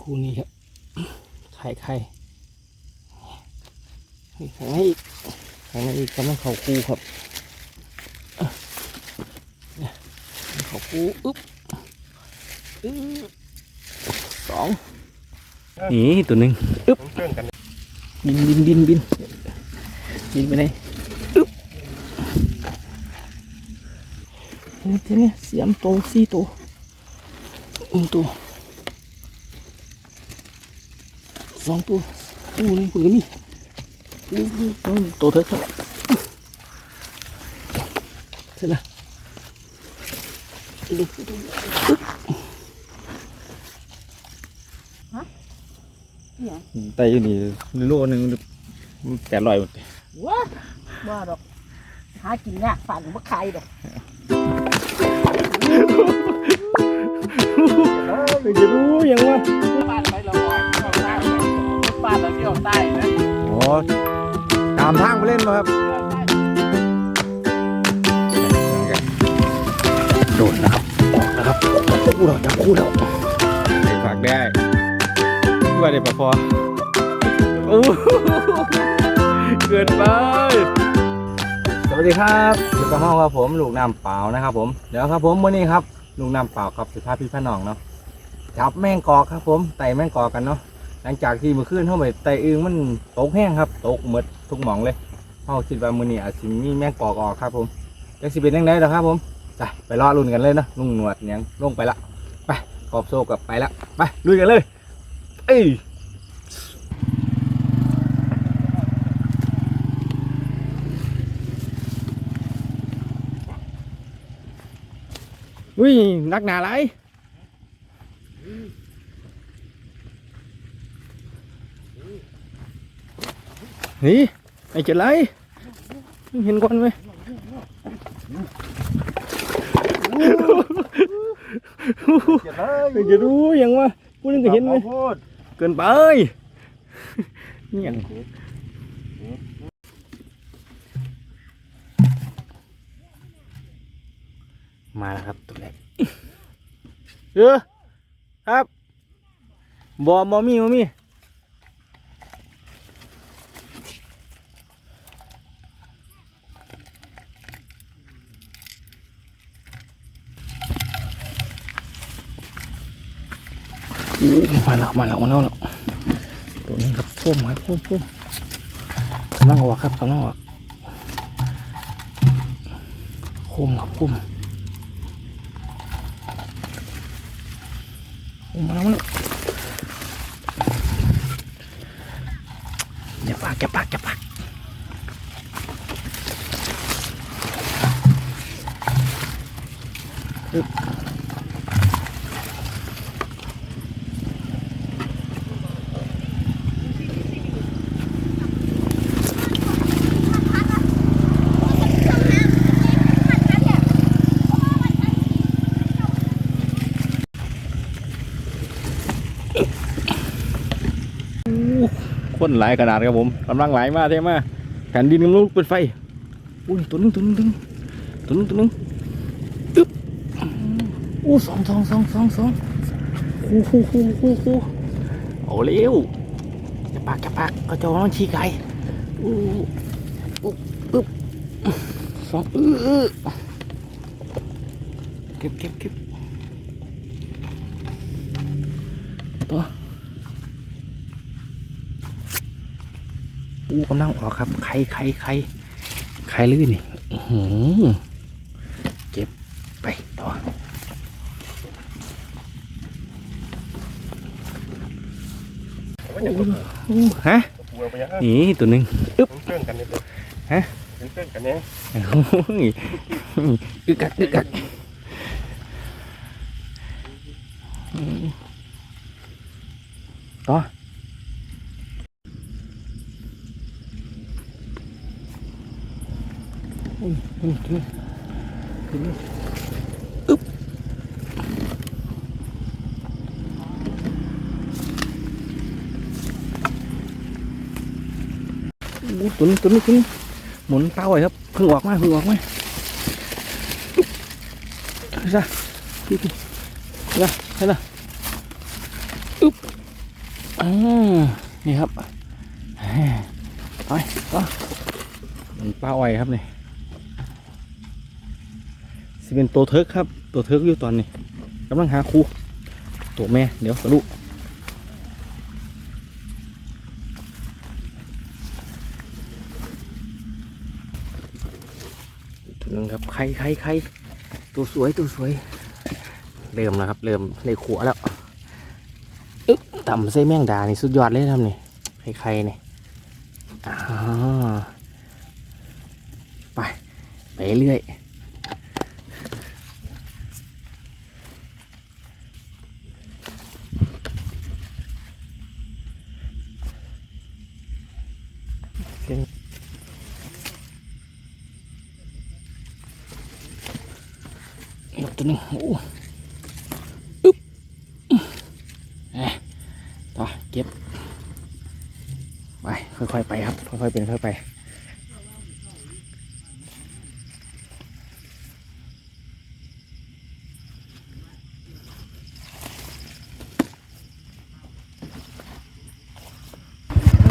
คู่นี้ครับไข่ไข่นี่ข้างในอีกข้างในอีกกำลังเข่าคู่ครับอะเนี่ยเข่าคู่อึ๊บอึ๊บสองนี่ตัวหนึ่งอึ๊บเพื่อนกันบินบินบินบินบินไปไหนอึ๊บนี่ทีนี้เสียมโตสี่ตัวหนึ่งตัว สองตัวอู้นี่คุณก็มีอู้หูอู้โตเถอะครับเสร็จแล้วดูดูอึ๊บไตอยู่นี่โลนึงแปดร้อยหมดว้าว่าดอก หากินยากฝันว่าใครดอกจะรู้ยังว่าานเราที่ออกใต้นะโอ้ตามทางไปเล่นมาครับโดดนะครับออกนะครับคู่เราจับคู่เราเด็กผักได้ด้วยเด็กปะพอโอ้เกินไปสวัสดีครับอยู่กับห้องครับผมลูกน้ำเปล่านะครับผมเดี๋ยวครับผมวันนี้ครับลูกน้ำเปล่าครับสิพาพี่พี่น้องเนาะจับแมงกอกครับผมไต่แมงกอกกันเนาะ หลังจากที่เมื่อคืนเข้าไปไตอึงมันตกแห้งครับ ตกหมดทุกหม่องเลยเขาคิดว่ามือนี้อาจจะมีแมงกอกออกครับผมจะสิเป็นยังไงเด้อครับผมไปไปรอลุ้นกันเลยเนาะลุงหนวดยังลงไปละไปขอบโซ่กับไปละไปลุยกันเลยเอ้ยอุ้ยนักหนาไร นี่ไอ้เจ็ดไรเห็นก่อนไหมไอ้จะรู้ยังวะพูดนึงก็เห็นไหมพูดเกินไปนี่ยังมาแล้วครับตัวแรกเออครับบอบอมีบอมีอู้ มาแล้วมาแล้วมาแล้วแล้วตัวนี้ครับพุ่มครับพุ่มพุ่มกำลังออกครับกำลังออกพุ่มครับพุ่มโอ้มาแล้วมาแล้วอย่าปากอย่าปากอย่าปากอึ๊บคน หลายขนาดครับผมกำลังไหลมาเท่มาแผ่นดินกำลังลุกเป็นไฟอุ้ยตัวนึงตัวนึงตัวนึงตัวนึงตัวนึงอึ๊บอู้สองสองสองสองสองคู่คู่คู่คู่คู่เอาเร็วจะปากจะปากก็จะต้องชี้ไก่อู้อุ๊บอึ๊บสองอื้ออื้อเก็บเก็บเก็บตัว อู้กำลังออกครับ ไข่ไข่ไข่ไข่ลื่นนี่อื้อหือเก็บไปต่ออู้ฮะกลัวไปยังนี่ตัวหนึ่งอึ๊บเพื่อนกันเนี่ยฮะเป็นเพื่อนกันเนี่ยโอ้ยอึกกักอึกกักอืมต่ออุ้ยอุ้ยอุ้ย อุ้ยอึ๊บอู้ตัวนี้ตัวนี้ตัวนี้หมุนเต้าไว้ครับเพิ่งออกมาเพิ่งออกมาซะพี่พี่ละใช่ละอึ๊บอ่านี่ครับไปต่อมันปลาอ้อยครับนี่ิเป็นตัวเทิร์กครับ ตัวเทิร์กอยู่ตอนนี้กำลังหาครูตัวแม่เดี๋ยวสรุปตัวหนึงครับไข่ไข่ไข่ตัวสวยตัวสวย เริ่มแล้วครับ เริ่มเลยขัวแล้วอึ๊บต่ำไส้แมงดานี่สุดยอดเลยทำนี่ไข่ๆนี่อ่าไป ไปเรื่อยกตัวหนึงโอ้ ต่อเก็บ ไป ค่อยๆไปครับ ค่อยๆเป็นค่อยๆไป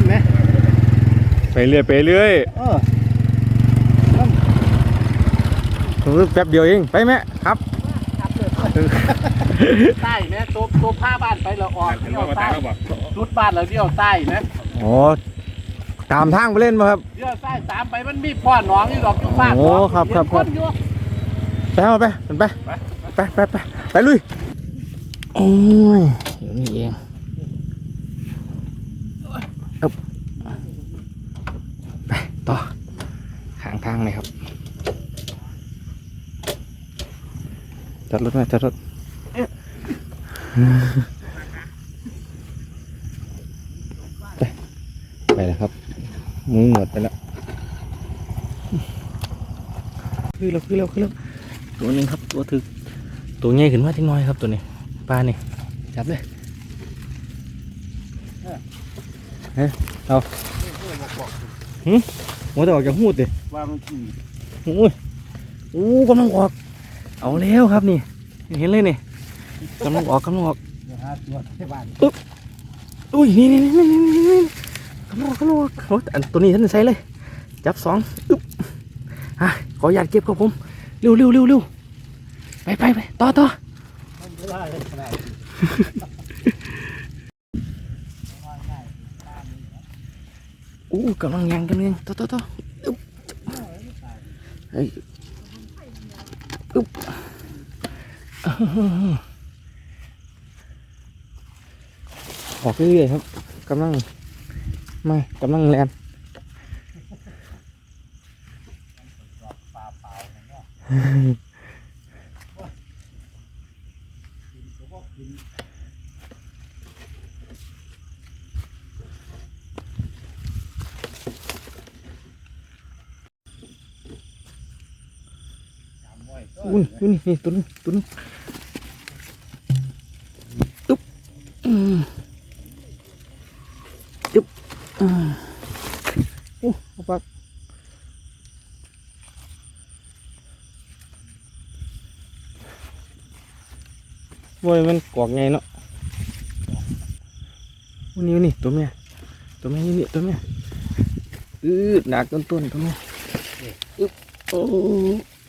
ไหม ไปเรื่อยไปเรื่อยเออแป๊บเดียวเอง ไปไหมครับใต้ไหมตัวตัวผ้าบ้านไปเราออกเดี่ยวใต้รุดบ้านเราเดี่ยวใต้ไหมโอ้ตามทางไปเล่นมาครับเดี่ยวใต้ตามไปมันมีพ่อหนองนี่ดอกอยู่บ้านโอ้ครับครับครับนอยู่ไปเอาไปมันไปไปไปไปไปลุยโอ้ยเดี๋ยวนี้เองอึ๊บไปต่อข้างทางเลยครับ จัดรถมาจัดรถไปไปแล้วครับมือหมดไปแล้วคือเราคือเราคือเราตัวหนึงครับตัวถึกตัวใหญ่ขึ้นมาทีน้อยครับตัวนี้ปลานี่จับเลยเฮ้ยเอาหืมหัวจะออกจากหูดดิวางที่โอ้ยโอ้กำลังออก เอาแล้วครับนี่ เห็นเลยนี่กำลังออกกำลังออกหาตัวที่บ้านอุ้ยนี่นี่นี่นี่นี่นี่กำลังออกกำลังออกโอ้ยอันตัวนี้ท่านใส่เลย จับสองอึ๊บอะขออยากเก็บครับผมเร็วเร็วเร็วเร็วไปไปไปต่อต่ออู้กำลังยังกำลังยังต่อต่อต่ออึ๊บเฮ้ย อึ๊บออกเรื่อยๆครับกำลังมากำลังแลนอุ้ยอุ้ย นี่นี่ตัวนึงตัวนึงอึ๊บอืมอึ๊บอ่าโอ้เอาปากโว้ยมันกวากไงเนาะวันนี้นี่ตัวแม่ตัวแม่นี่นี่ตัวแม่อืดหนักต้นต้นๆตัวแม่อึ๊บโอ้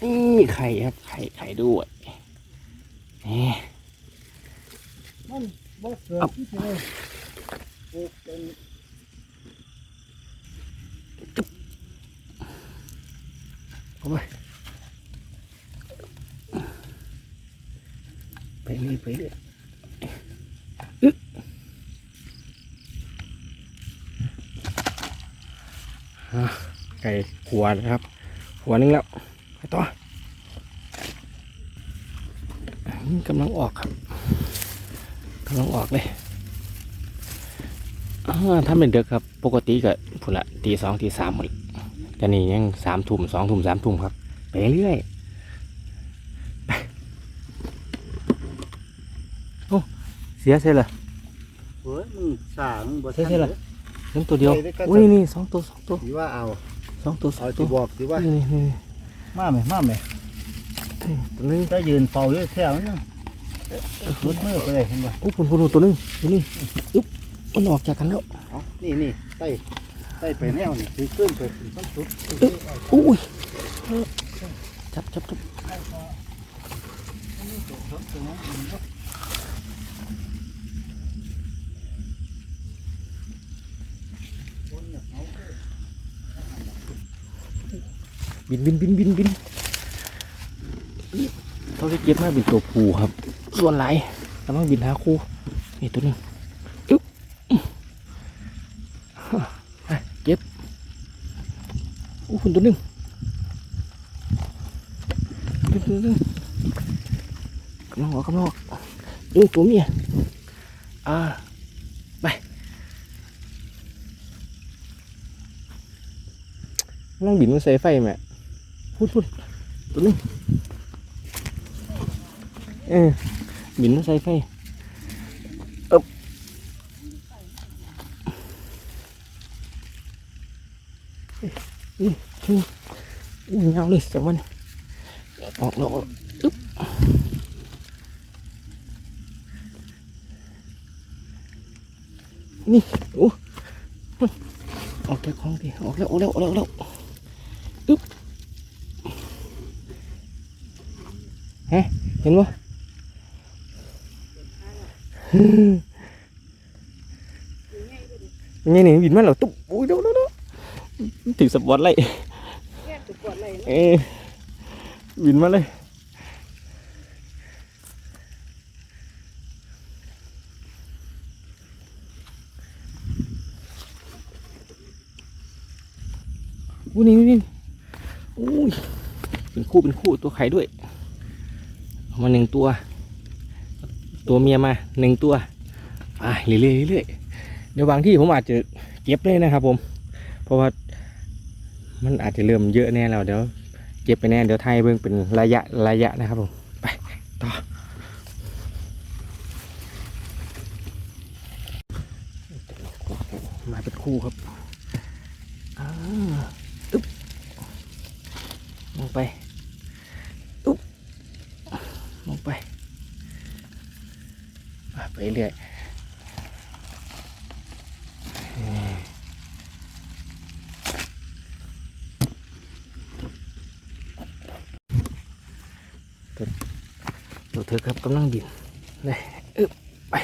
นี่ไข่ครับ ไข่ไข่ด้วยนี่มันบ่เกิดที่เลยปลูกเป็นเอาไปไปเรื่อยไปเรื่อยอึ๊บอะไก่หัวนะครับ หัวหนึงแล้ว ไปต่ออืมกำลังออกครับกำลังออกเลยอ่าถ้าเป็นเด็กครับ ปกติก็พุ่นละตีสองตีสามหมดแต่นี่ยังสามทุ่มสองทุ่มสามทุ่มครับ ไปเรื่อยไปโอ้เสียเสียเลยเฮ้ยมันสร้างบ่เสียเสียเลยนั่นตัวเดียวอุ้ยนี่สองตัวสองตัวสิว่าเอาสองตัวสอเอางตัที่วบอกสิว่านี่นี่นี่ มาไหมมาไหมนี่ตัวนึงจะยืนเฝ้าอยู่แถวนั้นรุดมือไปเลยเห็นบ่โอ้ปุ่นปุ่นตัวนึงตัวนี้อึ๊บมันออกจากกันแล้วเอานี่นี่ใต้ใต้ไปแนวนี่คือขึ้นไปถึงต้นสุดอุ้ยจับจับจับ บินบินบินบินบินเขาจะเก็บมาเป็นตัวผูครับ ส่วนไหลกำลังบินหาคู่นี่ตัวหนึงอึ๊บเก็บอู้คุณตัวหนึงดึงดึงดึงกำลังออกกำลังออกดึงตัวเมียอ่าไปนั่งบินมันใส่ไฟแม่ พูดพูดตัวนึงเออบินมันใส่ไฟเอ๊บอืมอืมอืมยาเลยสองวันออกแล้วอกอึ๊บนี่โอ้ออกจากคลองดิออกแล้วออกแล้วออกแล้วออกแล้วอึ๊บ ฮะเห็นปะยังไงนี่บินมาแล้วตุ๊บโอ้ยเดี๋ยวเดี๋ยวเดี๋ยวถึงสปอตไลท์แค่จุดกดเลยเอ้ยบินมาเลยอู้นี่นี่นี่อุ้ยเป็นคู่เป็นคู่ตัวไข่ด้วยเอา มาหนึ่งตัว ตัวเมียมาหนึ่งตัวอะเรื่อยๆเรื่อยเดี๋ยวบางที่ผมอาจจะเก็บเลยนะครับ ผม เพราะว่ามันอาจจะเริ่มเยอะแน่แล้วเดี๋ยวเก็บไปแน่เดี๋ยวไทยเบื้องเป็นระยะระยะนะครับผมไปต่อมาเป็นคู่ครับอ่าอึ๊บลงไปอุ๊บลงไปอะไป เรื่อยตัวเธอครับกำลังบินเลยอึ๊บไป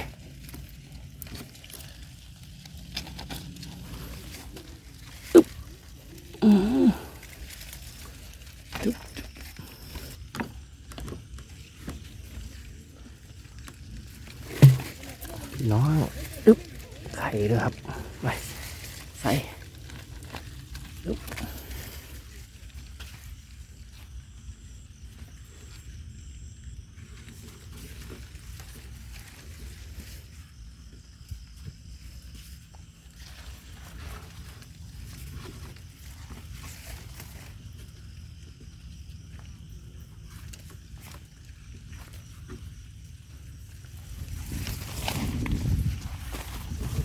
อึ๊บอืมอึ๊บพี่น้องอึ๊บไข่ด้วยครับไปใส่อึ๊บ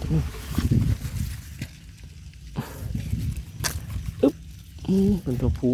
อืม เป็นตัวผู้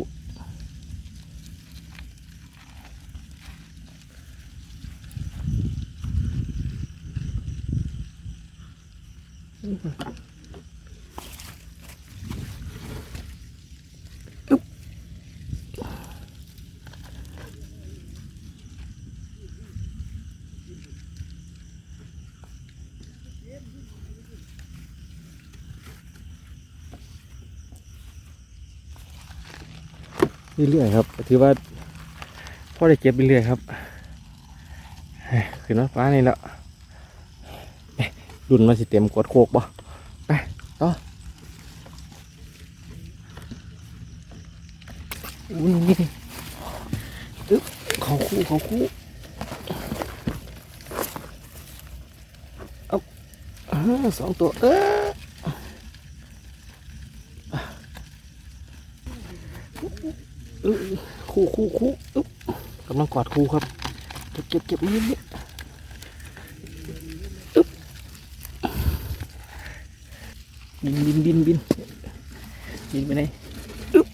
เรื่อยๆครับถือว่าพ่อได้เก็บไปเรื่อยครับขึ้นมาฟ้านี่แล้วรุ่นมาสิเต็มกดโคกบ่ไปต่ออู้นี่นี่อึ๊บเขาคู่เขาคู่เอาอ่าสองตัวเอออื้อ คู่คู่คู่อึ๊บกำลังกอดคู่ครับ เก็บเก็บเก็บมือนี่อึ๊บบินบินบินบินบินไปไหนอึ๊บ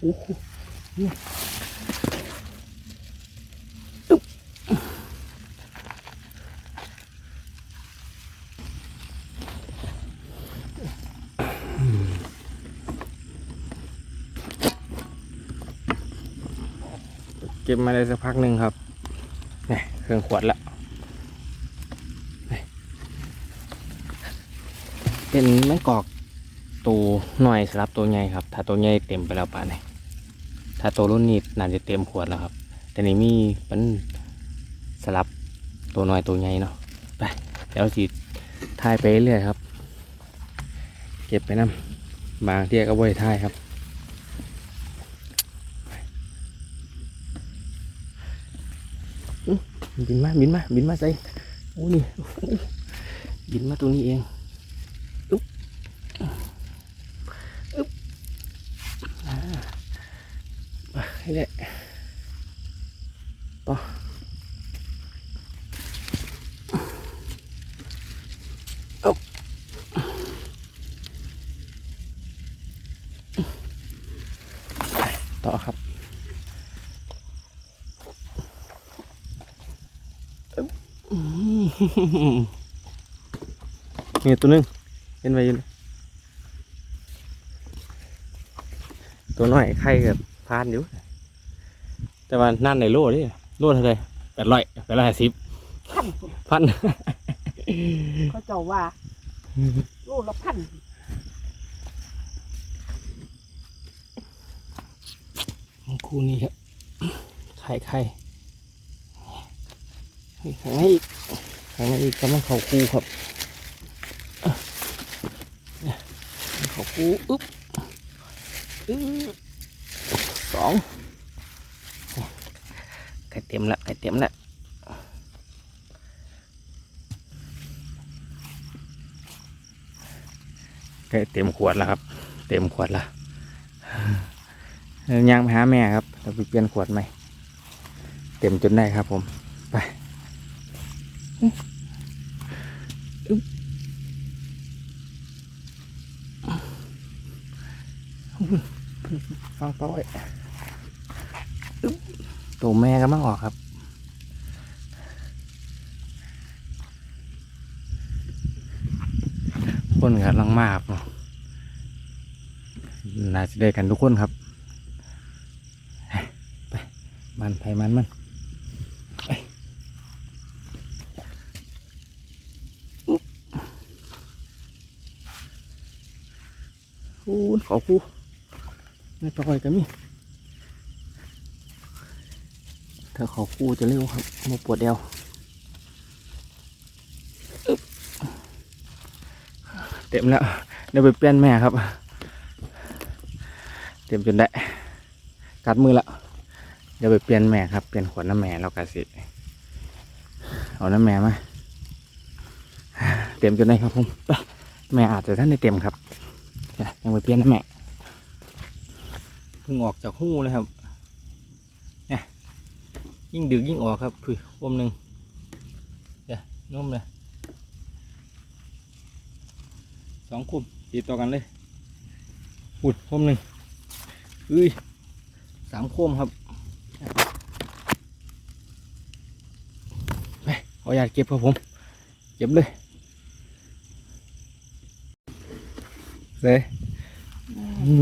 โอ้โหนี่เก็บมาได้สักพักหนึ่งครับนี่เครื่องขวดละเป็นไม้กอกตัวหน่อยสำหรับตัวใหญ่ครับ ถ้าตัวใหญ่เต็มไปแล้วป่านนี้ถ้าตัวรุ่นนี้น่าจะเต็มขวดแล้วครับ แต่นี่มีเป็นสลับตัวหน้อยตัวใหญ่เนาะไปเดี๋ยวสิทายไปเรื่อยครับ เก็บไปน้ำบางเที่ยก็ได้ทายครับ อื้อ บินมาบินมาบินมาใส่โอ้นี่บินมาตัวนี้เองให้แหละต่อเอาต่อครับอึ๊บอืม นี่ตัวหนึงเห็นไว้อยู่นี่ตัวน้อยไข่กับพานอยู่ แต่ว่านั่นในโลดิโลเท่าไหรแปดร้อยแปดร้อยห้าสิบพันพุ่นพันเขาเจ้าว่าโลละพันคู่นี้ครับไข่ไข่ นี่ข้างในอีกข้างอีกกำลังเข่าคูครับเข่าคูอึ๊บอึ๊บสองไข่เต็มละไข่เต็มละไข่เต็มขวดแล้วครับ เต็มขวดละเดินยางไปหาแม่ครับเราไปเปลี่ยนขวดใหม่ เต็มจนได้ครับผม ฟังเป้าไว้อึ๊บตัวแม่ก็มาออกครับคนกันลังมากเนาะน่าจะได้กันทุกคนครับ ไปมันไผมันมันไปอุ๊บ อู้นขอคู่ไม่ปล่อยกันมีถ้าขอคู่จะเร็วครับมาปวดเอวอึ๊บเต็มแล้วเดี๋ยวไปเปลี่ยนแม่ครับ เต็มจนได้ กัดมือแล้วเดี๋ยวไปเปลี่ยนแม่ครับเปลี่ยนขวดน้ำแม่แล้วกันสิเอาน้ำแม่มาเต็มจนได้ครับผมแม่อาจจะท่านได้เต็มครับ ยังไปเปลี่ยนน้ำแม่เพิ่งออกจากหู้เลยครับเนี่ยยิ่งดึกยิ่งออกครับคือวมหนึ่งเดี๋ยวนุ่มเลยสองคุมติดต่อกันเลยปุดวมหนึ่งเอ้ยสามโคมครับไปขออยากเก็บครับผมเก็บเลยเลย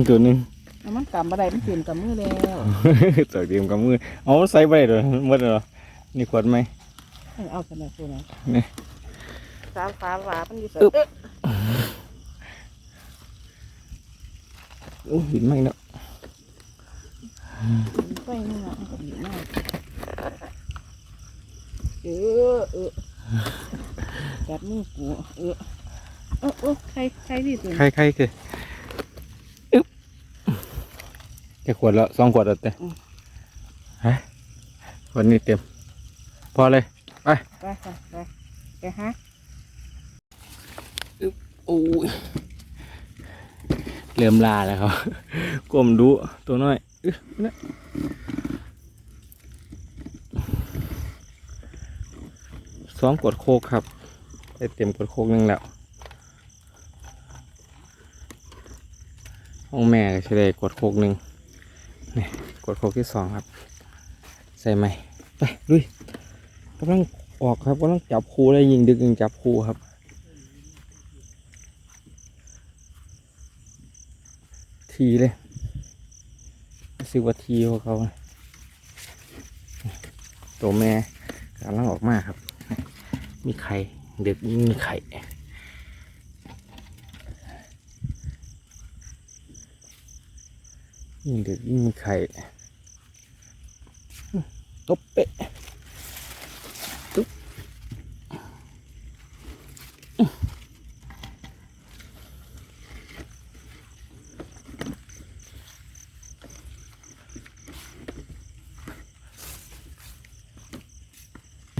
ตัวหนึ่งเอามันกำอะไรมันเปลี่ยนกับมือแล้วตัวเดียวกับมือเอาใส่ไปเลยหมดเลยเหรอนี่ขวดไหม เอากันนะตัวนั้นนี่ สามฟ้าหวามันอยู่ใส่อึ๊บเอ๊ะโอ้หินไหมเนาะไปนี่นะมันก็ดีมากเออเออกัดมือกูเออเออเออใครใครที่ตัวใครใครคืออึ๊บ จะขวดละสองขวดแล้วเต้ฮะขวดนี้เต็ม พอเลยไปไปไปไปฮะโอ้ยเริ่มลาแล้วครับก้มดูตัวน้อยอึ๊ะนะสองกดโคกครับได้เต็มกดโคกหนึงแล้วห้องแม่ก็จะได้กดโคกหนึ่ง นี่กดโคกที่สองครับ ใส่ไหมไปลุยกำลังออกครับกำลังจับคูเลยยิงดึกยิงจับคูครับ ทีเลยสึกว่าทีของเขาตัวแม่กำลังออกมาครับ มีไข่เด็กมีไข่ ยิ่งเด็กยิ่งมีไข่ตบเปะตุ๊บ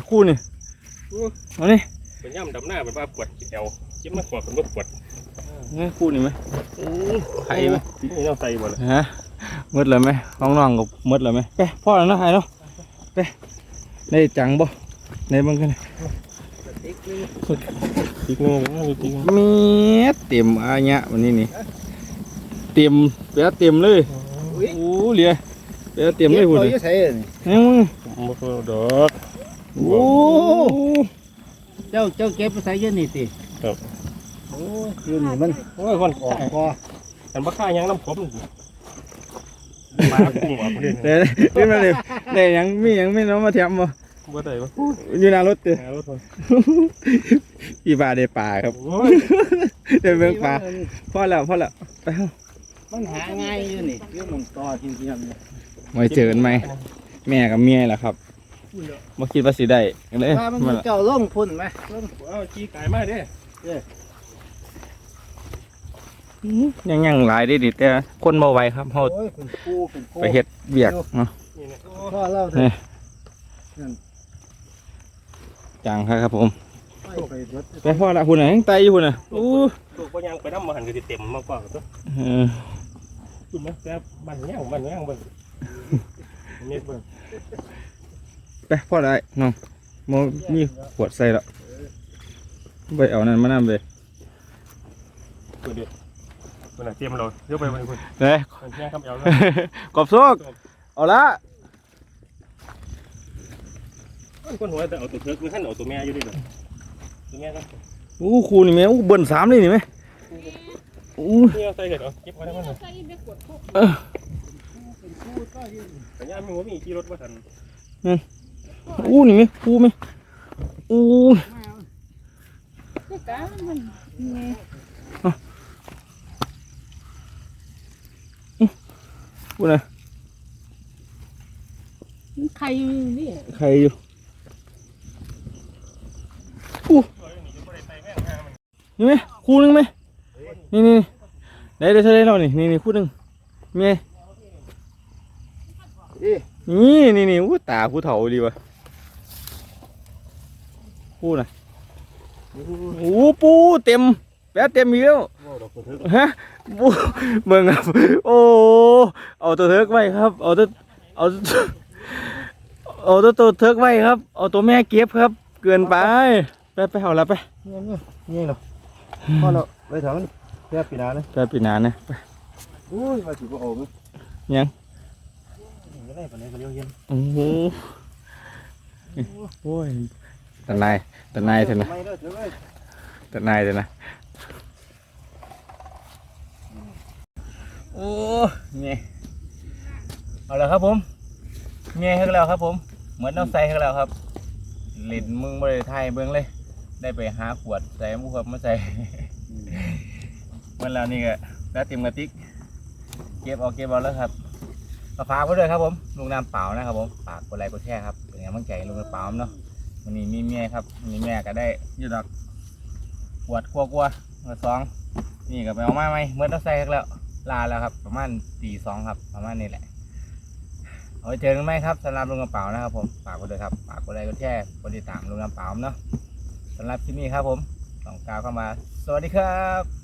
คู่นี่เอานี่เป็นย่ำดำหน้าเป็นว่าปวดจิตเอวจิ้มมาปวดเป็นว่าปวดนี่คู่นี่ไหมไข่ไหมนี่เราใส่หมดเลยฮะ มืดเลยไหมน้องๆกับมืดเลยไหมไปพ่อแล้วนะไอ้เนาะไปได้จังบ่ในเบังกันอีกนึงอีกนึงมีเต็มอาญะวันนี้นี่เต็มเปียเต็มเลยโอ้เหลียเปียเต็มเลยพูดเลยใส่นี่มึงบ่พอดอกโอ้เจ้าเจ้าเก็บไปใส่เยอะนี่ติโอ้ยยืนนี่มันโอ้ยคนออกคอกันบ่ค่ายังน้ำผม มากุ้งออกเลยเดี๋ยวขึ้นมาเลยเดี๋ยวยังมียังไม่น้องมาเทียมบ่บ่ได้บ่อยู่หน้ารถเด้อหารถพี่ปลาได้ปลาครับโอ้ยเดี๋ยวเบิ่งปลาพ่อแล้วพ่อแล้วไปเถอะมันหาง่ายอยู่นี่ยืนลงต่อทีเดียวนี่ไว้เจอกันไหมแม่กับเมียแหละครับบ่คิดว่าสิได้เลยถ้ามันมาละเจ้าล่งพุ่นไหมล่งเอาจี้ไก่มาเด้ ยังยังหลายได้ดิแต่คนบ่ไหวครับเฮาโอ้ยเป็นกูเป็นกูไปเฮ็ดเวียกเนาะนี่เนี่ยพ่อเล่าเถนี่อะจังครับผมไปไปรถไปพ่อละคุณน่ะยังไตอยู่คุณน่ะอู้ลูกบ่ยังไปน้ำมาหันก็สิเต็มมากกว่าตัวเออคุณมั้ยแต่บ้านย่างบ้านย่างเบิ่งเม็ดเบิ่งไปพ่อได้น้องมมีขวดใส่และไปเอานั่นมานำเล ยเพิ่นเด้เพิ่นน่ะเตรียมเราเดี๋ยวไปเบิ่งเพิ่นเด้ยเพิ่นย่างคำเอวกบโซกเอาละคนหัวแต่เอาตัวเถิกมือท่านเอาตัวแม่อยู่ดิเลยตัวแม่ครับอู้ครูนี่แม่อู้เบิ่นสามเลยนี่แม่อู้นี่เอาใส่เห็ดเอาเก็บไว้ได้มั้งใส่ไปกดพวกแต่ย่ามีหัวมีขี่รถว่าทันอู้นี่แม่ครูแม่อู้ก็กะมัน แม่กูน่ะมันไข่อยู่นี่ใครอยู่นี่แม่ครูหนึงแม่นี่นี่ได้ได้เท่าไรแล้วนี่นี่นี่ครูหนึงแม่นี่นี่นี่อู้ตาผู้เฒ่าดีวะปูน่ะโอ้ปูเต็ม แป๊ะเต็มอีกแล้วฮะปูเบิ่งครับ โอ้เอาตัวเทิกไว้ครับ เอาตัวเอาตัวเอาตัวตัวเทิกไว้ครับ เอาตัวแม่เก็บครับ เกินไปไปไปเอาละไปนี่นี่นี่เหรอพ่อเราไปถามมันแค่ปีนาเลยไปปีหนานะไปอุ้ยมาสิบ่เอามั้ยยังยังได้ปานนี้ก็เลี้ยวเย็นโอ้โหโอ้ยตะนายตะนายเถอะนะไม่ได้เถอะเว้ยแต่นายเลยนะ โอ้เงี้ยเอาละครับผมเงี้ยให้แล้วครับ ผม เหมือนน้ำใสให้แล้วครับหลินมึงบริไทยเบิ้งเลย ได้ไปหาขวดใส่มุกครับมาใส่เมื่อแล้วนี่ก็แล้วเต็มกระติกเก็บเอาเก็บเอาแล้วครับก็ฝากไว้ด้วยครับผมลุงน้ำเปล่านะครับผมฝากกดไลค์กดแชร์ครับเป็นกำลังใจลุงน้ำเปล่าเนาะวันนี้มีเมียครับมีแม่ก็ได้ยืดดอกปวดกลัวกลัวๆมาสองนี่ก็ไปเอามาไหมเมื่อต้องใส่แล้ว ลาแล้วครับ ประมาณตีสองครับ ประมาณนี้แหละ เอาไว้เจอกันไหมครับสำหรับลุงกระเป๋านะครับผมฝากกดเลยครับฝากกดไลค์กดแชร์กดติดตามลุงกระเป๋าเนาะสำหรับที่นี่ครับผมต้องกล่าวเข้ามา สวัสดีครับ